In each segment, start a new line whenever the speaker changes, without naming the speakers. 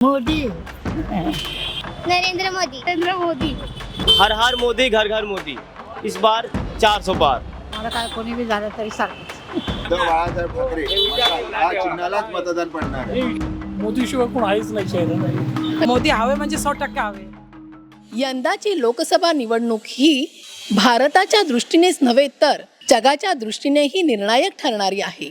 मोदी.
नरेंद्र मोदी.
नरेंद्र मोदी.
हर हर मोदी घर घर मोदी. इस बार 400 पार.
मला काय कोणी बी झालं तरी सारखंच
उद्धव बाळासाहेब ठाकरे. या चिन्हालाच मतदान पडणार आहे.
मोदीशिवाय कोण आहेच नाही
मोदी हवे म्हणजे सौ टक्के हवे.
यंदाची लोकसभा निवडणूक ही भारताच्या दृष्टीनेच नव्हे तर जगाच्या दृष्टीनेही निर्णायक ठरणारी आहे.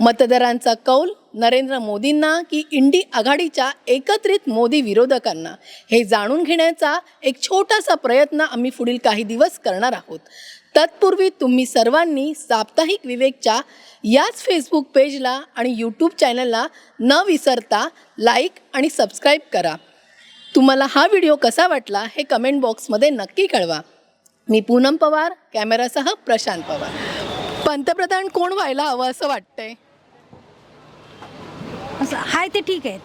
मतदारांचा कौल नरेंद्र मोदींना की इंडी आघाडीच्या एकत्रित मोदी विरोधकांना हे जाणून घेण्याचा एक छोटासा प्रयत्न आम्ही पुढील काही दिवस करणार आहोत. तत्पूर्वी तुम्ही सर्वांनी साप्ताहिक विवेकच्या याच फेसबुक पेजला आणि यूट्यूब चॅनलला न विसरता लाईक आणि सबस्क्राईब करा. तुम्हाला हा व्हिडिओ कसा वाटला हे कमेंट बॉक्समध्ये नक्की कळवा. मी पूनम पवार कॅमेरासह प्रशांत पवार. पंतप्रधान कोण व्हायला हवं असं वाटतंय?
असं हाय ते ठीक आहेत.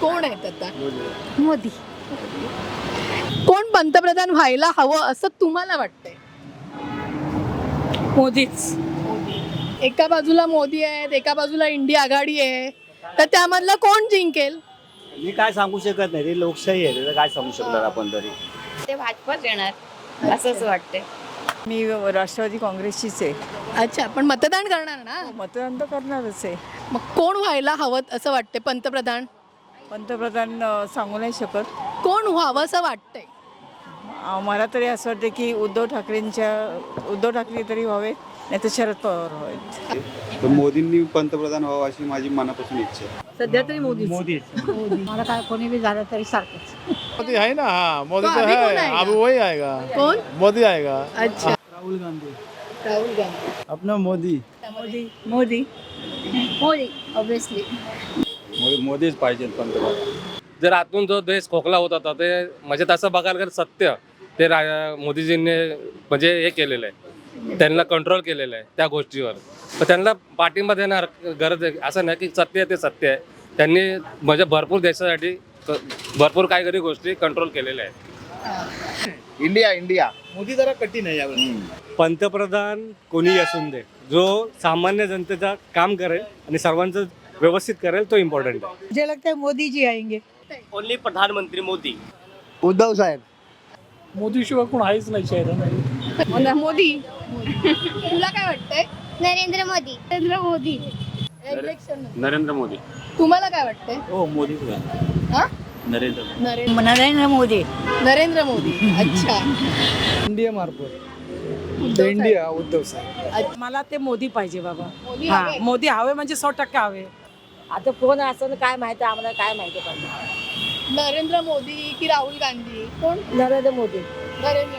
कोण आहेत आता?
मोदी.
कोण पंतप्रधान व्हायला हवं असं तुम्हाला वाटतंय?
मोदीच.
एका बाजूला मोदी आहेत एका बाजूला इंडिया आघाडी आहे. तर त्यामधलं कोण जिंकेल?
मी काय सांगू शकत नाही ती लोकशाही आहे त्याचं काय सांगू शकणार आपण तरी?
ते भाजपच येणार असंच वाटते
मी राष्ट्रवादी काँग्रेसचीच आहे.
अच्छा पण मतदान करणार ना?
मतदान तर करणारच आहे.
मग कोण व्हायला हवं असं वाटते पंतप्रधान?
पंतप्रधान अं, सांगू नाही शकत.
कोण व्हावं असं वाटतंय?
मला तरी असं वाटतं की उद्धव ठाकरेंच्या उद्धव ठाकरे तरी व्हावे नाही तर शरद पवार व्हावेत.
तर मोदींनी पंतप्रधान व्हावं अशी माझी मनापासून इच्छा आहे.
सध्या तरी मोदी
मोदी.
मला काय कोणी बी झालं तरी सारखंच.
मोदी है ना हाँ. मोदी
तो
तो
अभी
है वही आएगा
कोण?
मोदी आएगा
अच्छा.
राहुल गांधी।
राहुल गांधी।
अपना मोदी।
मोदी मोदी।
मोदी ऑब्विसली
मोदीच पाहिजे पंतप्रधान
जर आतून जो देश खोकला होत होता ते म्हणजे तसं बघायला गेलं सत्य. ते रा मोदीजींनी म्हणजे हे केलेलं आहे. त्यांना कंट्रोल केलेलं आहे त्या गोष्टीवर. तर त्यांना पाठिंबा देणार गरज आहे. असं नाही की सत्य आहे ते सत्य आहे. त्यांनी म्हणजे भरपूर देशासाठी भरपूर काही काही गोष्टी कंट्रोल केलेल्या आहेत.
India India.
मोदी जरा कठीण आहे यावेळी
पंतप्रधान कोणी असून दे जो सामान्य जनतेचा काम करेल आणि सर्वांचं व्यवस्थित करेल तो इम्पॉर्टंट आहे.
मुझे लगता है मोदी जी आएंगे.
ओनली प्रधानमंत्री मोदी.
उद्धव साहेब.
मोदीशिवाय कोण आहेच नाही चेहरा
मोदी. तुला काय वाटतंय?
नरेंद्र मोदी.
नरेंद्र मोदी.
इलेक्शन
नरेंद्र मोदी.
तुम्हाला काय वाटतंय?
हो मोदी
हा?
नरेंद्र
नरेंद्र
नरेंद्र मोदी.
नरेंद्र मोदी. अच्छा.
इंडिया मार्फत.
उद्धव साहेब.
इंडिया उद्धव साहेब.
मला ते मोदी पाहिजे बाबा.
मोदी
हा
हवे.
मोदी हवे म्हणजे सौ टक्के हवे.
आता कोण असं काय माहिती आम्हाला काय माहिती पडलं
नरेंद्र मोदी की राहुल गांधी? कोण?
नरेंद्र मोदी.
नरेंद्र